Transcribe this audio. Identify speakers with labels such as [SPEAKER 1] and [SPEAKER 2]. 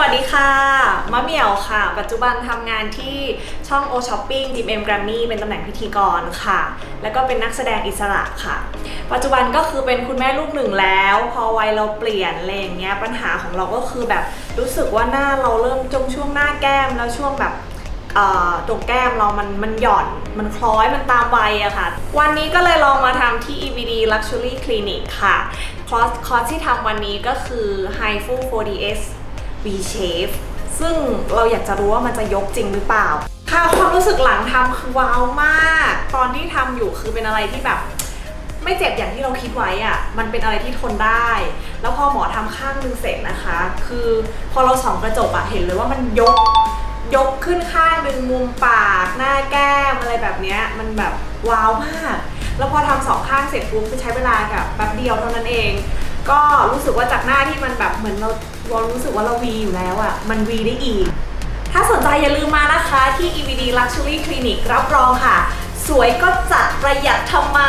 [SPEAKER 1] วัสดีค่ะมะเหมี่ยวค่ะ ปัจจุบันทำงานที่ช่อง O Shopping GMM Grammy เป็นตำแหน่งพิธีกรค่ะ แล้วก็เป็นนักแสดงอิสระค่ะ ปัจจุบันก็คือเป็นคุณแม่ลูกหนึ่งแล้ว พอวัยเราเปลี่ยนอะไรอย่างเงี้ยปัญหาของเราก็คือแบบรู้สึกว่าหน้าเราเริ่มจงช่วงหน้าแก้มแล้วช่วงแบบตรงแก้มเรามันมันหย่อน มันคล้อย มันตามวัยอะค่ะ วันนี้ก็เลยลองมาทำที่ EVD Luxury Clinic ค่ะ คอร์สคอร์สที่ทำวันนี้ก็คือ h i f u 4DS V Shape ซึ่งเราอยากจะรู้ว่ามันจะยกจริงหรือเปล่า ค่ะความรู้สึกหลังทำคือว้าวมาก ตอนที่ทำอยู่คือเป็นอะไรที่แบบ ไม่เจ็บอย่างที่เราคิดไว้อะมันเป็นอะไรที่ทนได้ แล้วพอหมอทำข้างนึงเสร็จนะคะ คือพอเราส่องกระจกอะเห็นเลยว่ามันยกยกขึ้นข้างหนึ่งมุมปากหน้าแก้มอะไรแบบนี้มันแบบว้าวมาก แล้วพอทำสองข้างเสร็จปุ๊บจะใช้เวลากับแป๊บเดียวเท่านั้นเอง ก็รู้สึกว่าจากหน้าที่มันแบบเหมือนเราเรารู้สึกว่าเราวีอยู่แล้วอะมันวีได้อีก ถ้าสนใจอย่าลืมมานะคะที่ EVD Luxury Clinic รับรองค่ะ สวยก็จัดประหยัดทำไม